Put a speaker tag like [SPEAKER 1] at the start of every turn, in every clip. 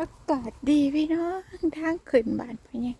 [SPEAKER 1] อากาศดีพี่น้องทางขึ้นบ้านไปเนี่ย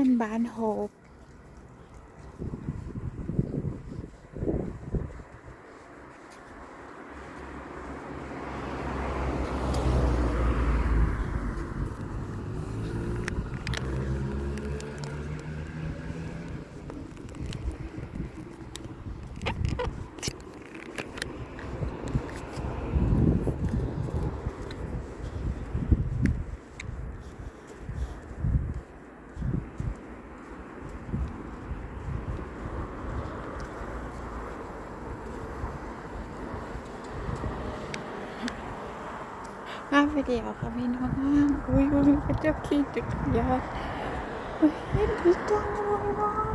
[SPEAKER 1] นั่นบ้ วิดีโอค่ะพี่น้องอุ้ยอุ้ยเจ้าขี้จักรยานเฮ้ยดีจังเลยน้อ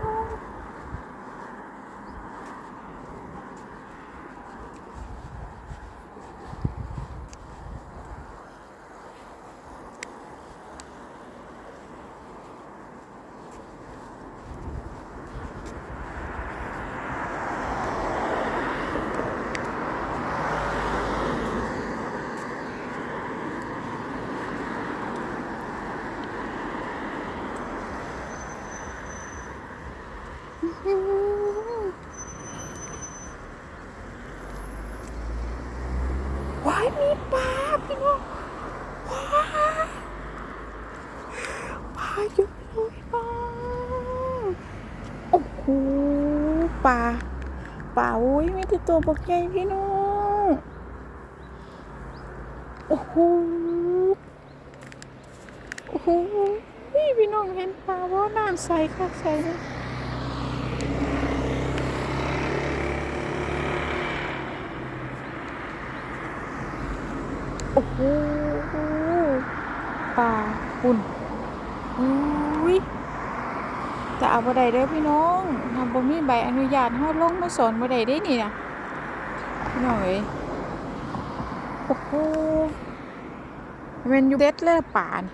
[SPEAKER 1] ว้ายมีปลาพี่น้องว้าปลาเยอะเลยปลาโอ้โหปลาปลาอุ้ยมีแต่ตัวบกใหญ่พี่น้องโอ้โหโอ้โหพี่น้องเห็นปลาว่าน้ำใสคักใสเลย โอ้โหปลาปุ่นอุ้ยจะ เอาบ่ได้เด้อพี่น้องทำบ่มีใบอนุญาตเฮาลงมาสอนบ่ได้เด้นี่นะพี่น้องเอ้ยโอ้โหมันอยู่เด็ดเลยป่านี่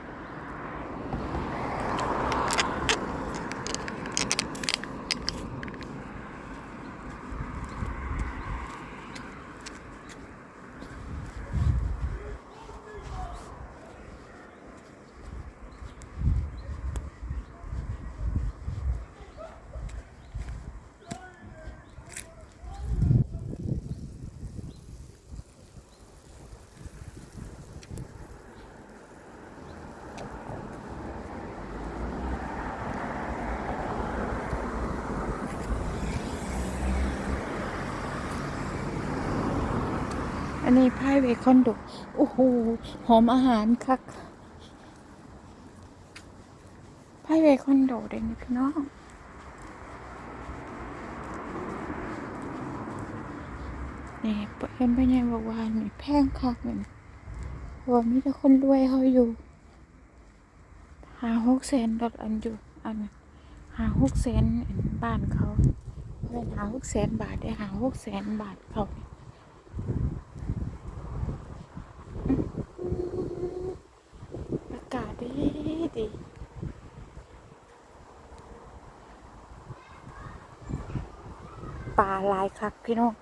[SPEAKER 1] นนี้ไพ่เวคอนโดโอ้โห หอมอาหารคักไพ่เวคอนโดเด้นี่พี่น้องนี่เปิดกันไปไงบอกว่านี่แพงคักเลยว่ามีแต่คนรวยเขาอยู่หาหกแสนดอลอันอยู่อันหาหกแสนอันบ้านเขาเป็นหาหกแสนบาทได้หาหกแสนบาทเขา อากาศดีดีป ลาหลายคักพี่น้อง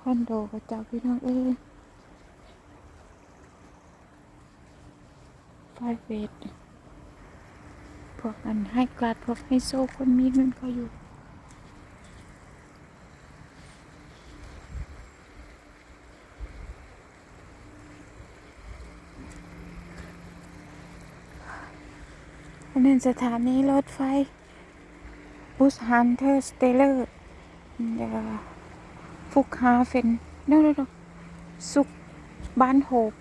[SPEAKER 1] คอนโดกระเจ้าพี่น้องเอ้ยไฟ private พวกอันให้กลาดพวกให้โซ่คนมีเงินเขาอยู่ อันนั้นสถานีรถไฟบุสฮันเทอร์สเตเลอร์เดี๋ยวฟุกฮาเฟนเดี๋ยวเดี๋ยวสุกบ้านโฮบ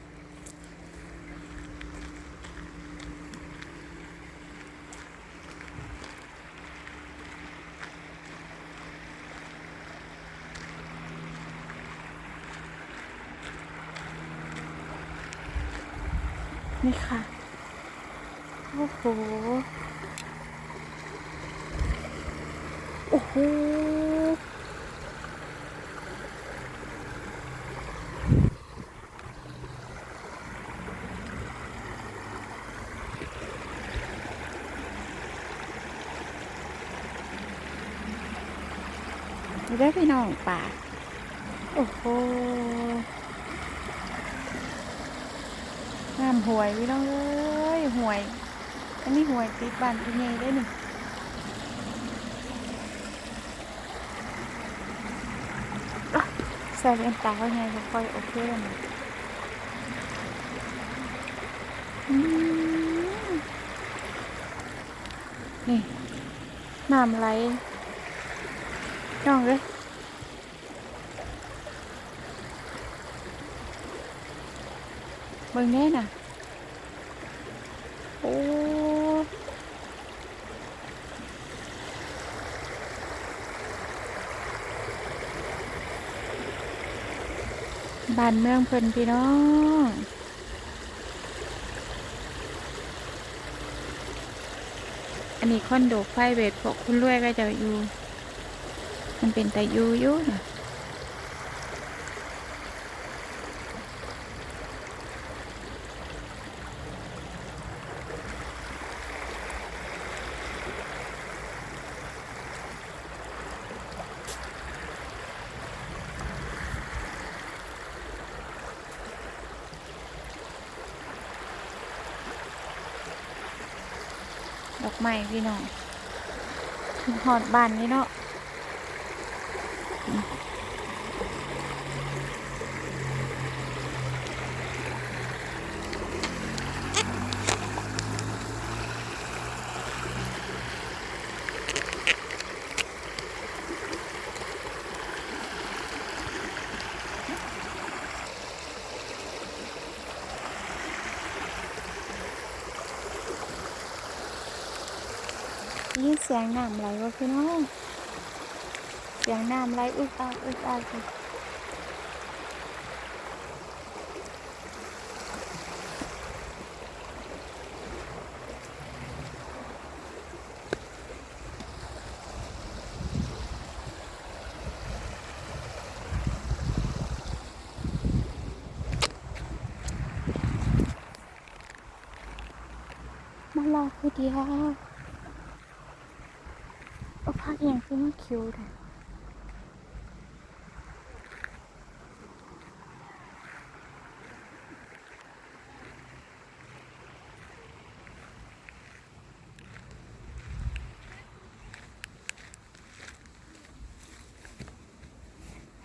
[SPEAKER 1] นี่ค่ะ โอ้โห โอ้โห ได้พี่น้องป่า โอ้โหน้ำหวยพี่น้องเอ้ยหวย อันนี้หวยติดบ้านพี่เนยได้หนึ่งใส่เลนตาเขาไงก็ค่อยโอเคแล้วนะอืมนี่น้ำไหลน้องเลยเบิ่งแน่น่ะ โอ้ บ้านเมืองเพิ่นพี่น้องอันนี้คอนโดไฟเวทพวกคุณรวยก็จะอยู่ มันเป็นแต่อยู่ยู่นะ ใหม่พี่น้องหอดบ้านนี่เนาะ สียงน้ำไหลวะพี่น้องเสียงน้ำไหลอึกอักอึกอักมารอคือเดียว อาพักอย่างที่มันคิวเลย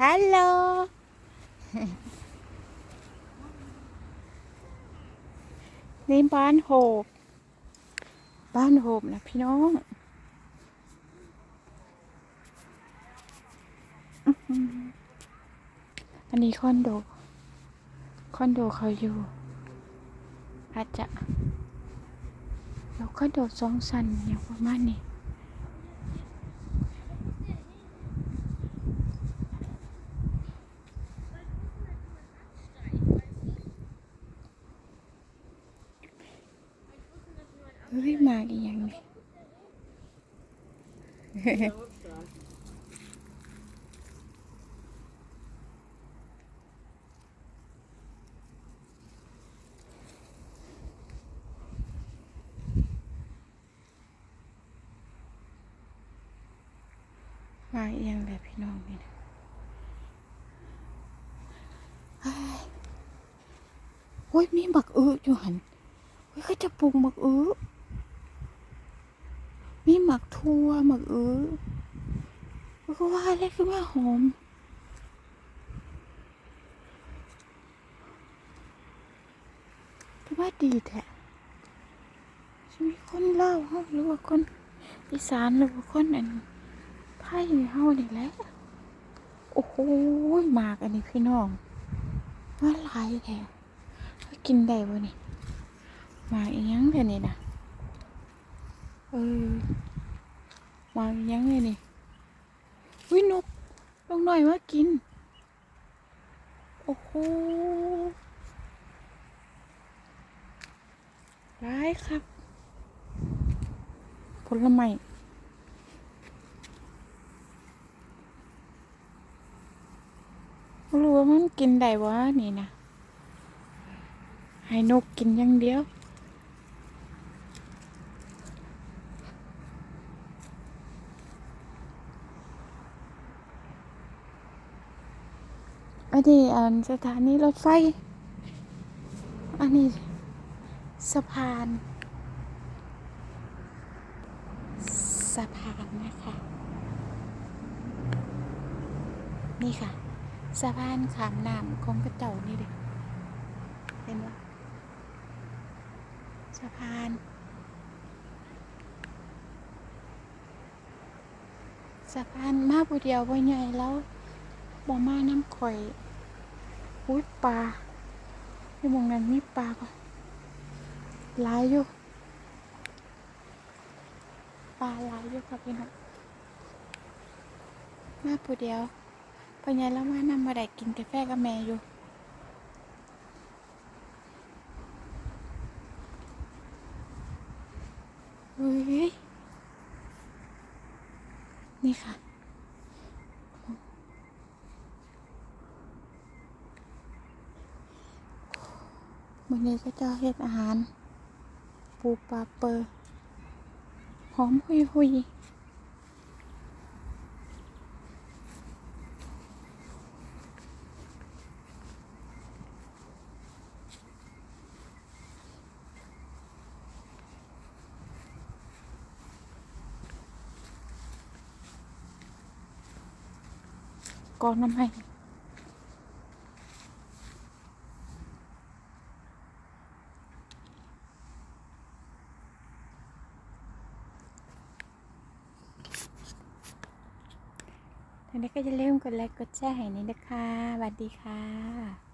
[SPEAKER 1] ฮัลโหลนี่บ้านโฮบบ้านโฮบนะพี่น้อง อันนี้คอนโด คอนโดเขาอยู่อาจจะแล้วคอนโดสองสันอย่างประมาณนี้เฮ้ยมาอีกอย่างนี้ มาเอียงเลยพี่น้องนี่นะเฮ้โอ้ยมีบักเอออยู่หันฮ้ยก็จะปลูกหมักอื้อมีหมักทั่วหมักอื้อก็ว่าอะไรคือว่าหอมคือว่าดีแท้จะมีคนเล่าฮาหรือว่าคนอีสานหรือว่าคนอัน ไทยเฮานี่แหละโอ้โหมากอันนี้พี่น้องว่าหลายแท้กินได้บ่นี่มาอีหยังแท้นี่นะเออมาอีหยังเลยนี่วินกลงหน่อยมากิน โอ้โหร้ายครับ ผลไม้ รู้ว่ามันกินได้วะนี่นะให้นกกินอย่างเดียว อันนี้อันสถานีรถไฟ อันนี้สะพานสะพานนะคะ นี่ค่ะ สะพานขามน้ำของกระเจ้านี่เด็เห็นไหมสะพานสะพานมาผู้เดียวบ่ใหญ่แล้วบ่มาน้ำข่อยอุ้ยปลาที่มองนั้นมีปลาปะหลายอยู่ปลาหลายอยู่ครับพี่น้องมาผู้เดียว ปัญญาแล้วมานำมาได้กินกาแฟกับแม่อยู่เฮ้ยนี่ค่ะ วันนี้ก็จะเฮ็ดอาหาร ปูปลาเปอร์หอมหุยหุย ก่อนน้ำให้ทีนี้ก็จะเริ่มกดไลค์กดแชร์ให้นี้นะคะสวัสดีค่ะ